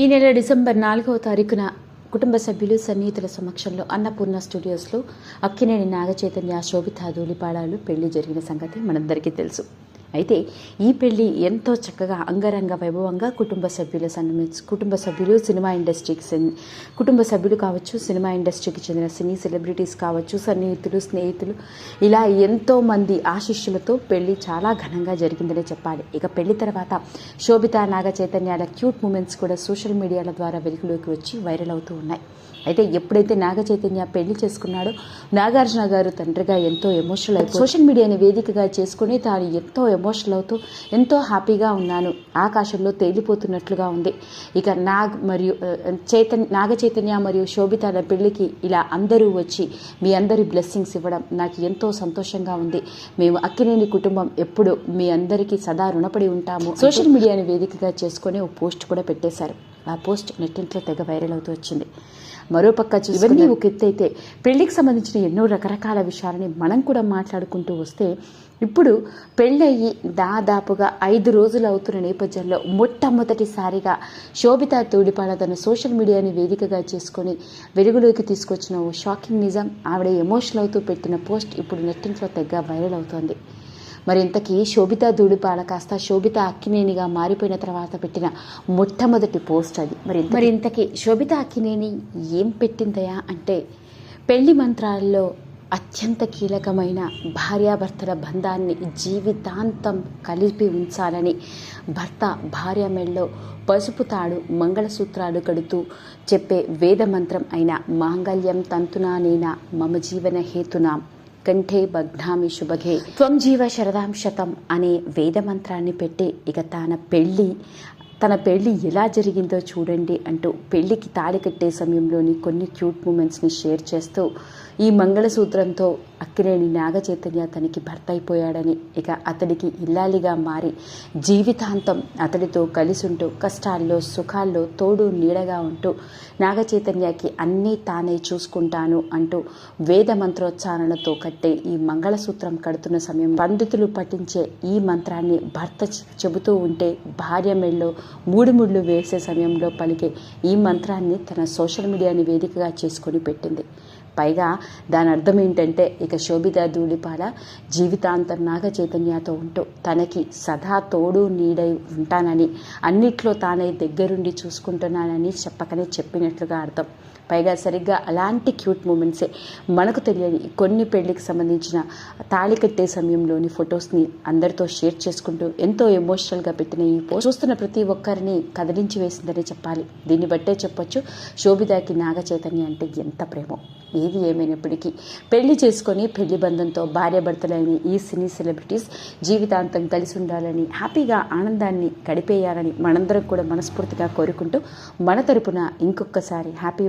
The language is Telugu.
ఈ నెల డిసెంబర్ నాలుగవ తారీఖున కుటుంబ సభ్యులు సన్నిహితుల సమక్షంలో అన్నపూర్ణ స్టూడియోస్లో అక్కినేని నాగచైతన్య శోభిత ధూళిపాడాలు పెళ్ళి జరిగిన సంగతి మనందరికీ తెలుసు. అయితే ఈ పెళ్ళి ఎంతో చక్కగా అంగరంగ వైభవంగా కుటుంబ సభ్యుల సన్నిమి కుటుంబ సభ్యులు సినిమా ఇండస్ట్రీకి చెంది కుటుంబ సభ్యులు కావచ్చు సినిమా ఇండస్ట్రీకి చెందిన సినీ సెలబ్రిటీస్ కావచ్చు సన్నిహితులు స్నేహితులు ఇలా ఎంతో మంది ఆశిష్యులతో పెళ్ళి చాలా ఘనంగా జరిగిందనే చెప్పాలి. ఇక పెళ్ళి తర్వాత శోభిత నాగ చైతన్యాల క్యూట్ మూమెంట్స్ కూడా సోషల్ మీడియాల ద్వారా వెలుగులోకి వచ్చి వైరల్ అవుతూ ఉన్నాయి. అయితే ఎప్పుడైతే నాగ చైతన్య పెళ్ళి చేసుకున్నాడో నాగార్జున గారు తండ్రిగా ఎంతో ఎమోషనల్ అయిపోయి సోషల్ మీడియాని వేదికగా చేసుకుని తాను ఎంతో ఎమోషనల్ అవుతూ ఎంతో హ్యాపీగా ఉన్నాను. ఆకాశంలో తేలిపోతున్నట్లుగా ఉంది. ఇక నాగ్ మరియు చైతన్య నాగ చైతన్య మరియు శోభితాల పెళ్ళికి ఇలా అందరూ వచ్చి మీ అందరి బ్లెస్సింగ్స్ ఇవ్వడం నాకు ఎంతో సంతోషంగా ఉంది. మేము అక్కినేని కుటుంబం ఎప్పుడు మీ అందరికీ సదా రుణపడి ఉంటాము. సోషల్ మీడియాని వేదికగా చేసుకొని ఓ పోస్ట్ కూడా పెట్టేశారు. ఆ పోస్ట్ నెట్టింట్లో తెగ వైరల్ అవుతూ వచ్చింది. మరోపక్క ఇవన్నీ ఒక ఎత్తు అయితే పెళ్ళికి సంబంధించిన ఎన్నో రకరకాల విషయాలని మనం కూడా మాట్లాడుకుంటూ వస్తే ఇప్పుడు పెళ్ళయి దాదాపుగా ఐదు రోజులు అవుతున్న నేపథ్యంలో మొట్టమొదటిసారిగా శోభిత తోడిపాడ తన సోషల్ మీడియాని వేదికగా చేసుకొని వెలుగులోకి తీసుకొచ్చిన ఓ షాకింగ్ నిజం. ఆవిడ ఎమోషనల్ అవుతూ పెట్టిన పోస్ట్ ఇప్పుడు నెట్టింట్లో తెగ వైరల్ అవుతోంది. మరి ఇంతకీ శోభిత దూడిపాల కాస్త శోభిత అక్కినేనిగా మారిపోయిన తర్వాత పెట్టిన మొట్టమొదటి పోస్ట్ అది. మరి మరి ఇంతకీ శోభిత అక్కినేని ఏం పెట్టిందయా అంటే పెళ్ళి మంత్రాల్లో అత్యంత కీలకమైన భార్యాభర్తల బంధాన్ని జీవితాంతం కలిపి ఉంచాలని భర్త భార్య మెళ్ళలో పసుపు తాడు మంగళసూత్రాలు కడుతూ చెప్పే వేద మంత్రం అయిన మాంగళ్యం తంతునానేన మమ జీవన హేతునాం. కంఠే బగ్నామి శుభగే త్వం జీవ శరదాం శతం అనే వేద మంత్రాన్ని పెట్టి ఇక తన పెళ్ళి తన పెళ్ళి ఎలా జరిగిందో చూడండి అంటూ పెళ్ళికి తాళి కట్టే సమయంలోని కొన్ని క్యూట్ మూమెంట్స్ని షేర్ చేస్తూ ఈ మంగళసూత్రంతో అక్కినేని నాగచైతన్య అతనికి తనకి భర్త అయిపోయాడని ఇక అతడికి ఇల్లాలిగా మారి జీవితాంతం అతడితో కలిసి ఉంటూ కష్టాల్లో సుఖాల్లో తోడు నీడగా ఉంటూ నాగచైతన్యకి అన్నీ తానే చూసుకుంటాను అంటూ వేద మంత్రోచ్చారణతో కట్టే ఈ మంగళసూత్రం కడుతున్న సమయం. పండితులు పఠించే ఈ మంత్రాన్ని భర్త చెబుతూ ఉంటే భార్య మెళ్ళలో మూడు ముళ్ళు వేసే సమయంలో పలికే ఈ మంత్రాన్ని తన సోషల్ మీడియాని వేదికగా చేసుకొని పెట్టింది. పైగా దాని అర్థం ఏంటంటే ఇక శోభిత ధూళిపాల జీవితాంతం నాగ చైతన్యతో ఉంటూ తనకి సదా తోడు నీడై ఉంటానని అన్నిట్లో తానై దగ్గరుండి చూసుకుంటున్నానని చెప్పకనే చెప్పినట్లుగా అర్థం. పైగా సరిగ్గా అలాంటి క్యూట్ మూమెంట్సే మనకు తెలియని కొన్ని పెళ్ళికి సంబంధించిన తాళి కట్టే సమయంలోని ఫొటోస్ని అందరితో షేర్ చేసుకుంటూ ఎంతో ఎమోషనల్గా పెట్టిన ఈ పోస్ట్ చూస్తున్న ప్రతి ఒక్కరిని కదిలించి వేసిందనే చెప్పాలి. దీన్ని బట్టే చెప్పొచ్చు శోభిదాకి నాగ చైతన్య అంటే ఎంత ప్రేమో. ఏది ఏమైనప్పటికీ పెళ్ళి చేసుకొని పెళ్ళి బంధంతో భార్యాభర్తలైన ఈ సినీ సెలబ్రిటీస్ జీవితాంతం కలిసి ఉండాలని హ్యాపీగా ఆనందాన్ని గడిపేయాలని మనందరం కూడా మనస్ఫూర్తిగా కోరుకుంటూ మన తరపున ఇంకొకసారి హ్యాపీ